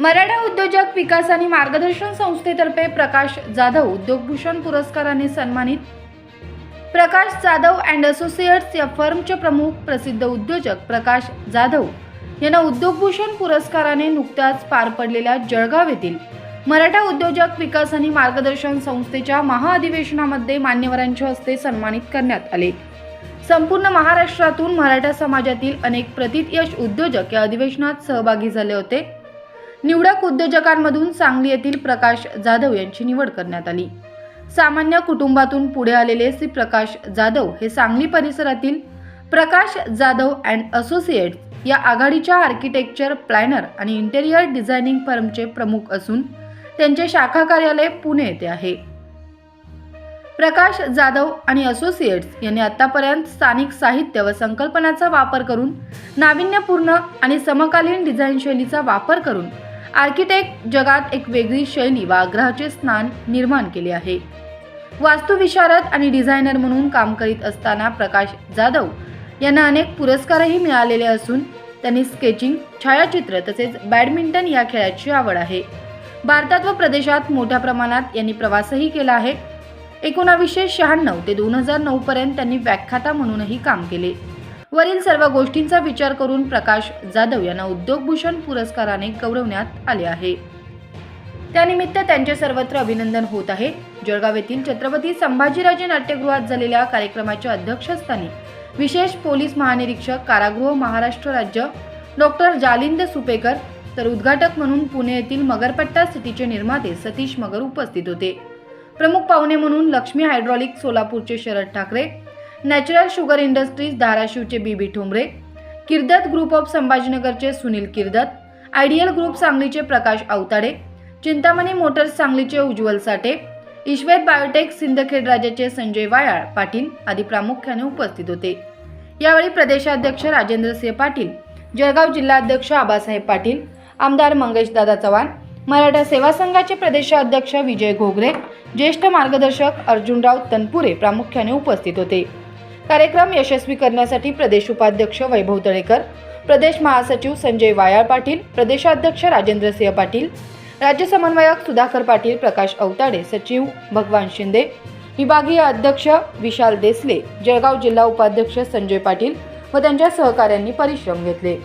मराठा उद्योजक विकास आणि मार्गदर्शन संस्थेतर्फे प्रकाश जाधव उद्योगभूषण पुरस्काराने सन्मानित. प्रकाश जाधव अँड असोसिएट्स या फर्मचे प्रमुख प्रसिद्ध उद्योजक प्रकाश जाधव यांना उद्योगभूषण पुरस्काराने नुकत्याच पार पडलेल्या जळगाव येथील मराठा उद्योजक विकास आणि मार्गदर्शन संस्थेच्या महाअधिवेशनामध्ये मान्यवरांच्या हस्ते सन्मानित करण्यात आले. संपूर्ण महाराष्ट्रातून मराठा समाजातील अनेक प्रतितयश उद्योजक या अधिवेशनात सहभागी झाले होते. निवडक उद्योजकांमधून सांगली येथील प्रकाश जाधव यांची निवड करण्यात आली. सामान्य कुटुंबातून पुढे आलेले श्री प्रकाश जाधव हे सांगली परिसरातील प्रकाश जाधव अँड असोसिएट्स या आघाडीच्या आर्किटेक्चर प्लॅनर आणि इंटेरियर डिझायनिंग फर्मचे प्रमुख असून त्यांचे शाखा कार्यालय पुणे येथे आहे. प्रकाश जाधव आणि असोसिएट्स यांनी आतापर्यंत स्थानिक साहित्य व संकल्पनाचा वापर करून नाविन्यपूर्ण आणि समकालीन डिझाईन शैलीचा वापर करून आर्किटेक्ट जगात एक वेगळी शैली व आग्रहाचे स्थान निर्माण केले आहे. वास्तुविशारद आणि डिझायनर म्हणून काम करीत असताना प्रकाश जाधव यांना अनेक पुरस्कारही मिळालेले असून त्यांनी स्केचिंग छायाचित्र तसेच बॅडमिंटन या खेळाची आवड आहे. भारतात व प्रदेशात मोठ्या प्रमाणात यांनी प्रवासही केला आहे. एकोणावीसशे शहाण्णव ते दोन हजार नऊपर्यंत त्यांनी व्याख्याता म्हणूनही काम केले. वरील सर्व गोष्टींचा विचार करून प्रकाश जाधव यांना उद्योगभूषण पुरस्काराने गौरवण्यात आले आहे. त्यानिमित्त त्यांचे सर्वत्र अभिनंदन होत आहे. जळगाव येथील छत्रपती संभाजीराजे नाट्यगृहात झालेल्या कार्यक्रमाच्या अध्यक्षस्थानी विशेष पोलीस महानिरीक्षक कारागृह महाराष्ट्र राज्य डॉक्टर जालिंद सुपेकर तर उद्घाटक म्हणून पुणे येथील मगरपट्टा सिटीचे निर्माते सतीश मगर उपस्थित होते. प्रमुख पाहुणे म्हणून लक्ष्मी हायड्रॉलिक सोलापूरचे Sharad Thackeray natural sugar industries धाराशिवचे BB Thumre Kirdat group of संभाजीनगरचे Sunil Kirdat ideal group सांगलीचे प्रकाश अवताडे चिंतामणी मोटर्स सांगलीचे उज्ज्वल साठे ईश्वेत बायोटेक सिंदखेड राजाचे संजय वायाळ पाटील आदी प्रामुख्याने उपस्थित होते. यावेळी प्रदेशाध्यक्ष राजेंद्रसिंह पाटील जळगाव जिल्हाध्यक्ष आबासाहेब पाटील आमदार मंगेशदादा चव्हाण मराठा सेवा संघाचे प्रदेशाध्यक्ष विजय घोगरे ज्येष्ठ मार्गदर्शक अर्जुनराव तनपुरे प्रामुख्याने उपस्थित होते. कार्यक्रम यशस्वी करण्यासाठी प्रदेश उपाध्यक्ष वैभव तळेकर प्रदेश महासचिव संजय वायाळ पाटील प्रदेशाध्यक्ष राजेंद्रसिंह पाटील राज्य समन्वयक सुधाकर पाटील प्रकाश अवताडे सचिव भगवान शिंदे विभागीय अध्यक्ष विशाल देसले जळगाव जिल्हा उपाध्यक्ष संजय पाटील व त्यांच्या सहकाऱ्यांनी परिश्रम घेतले.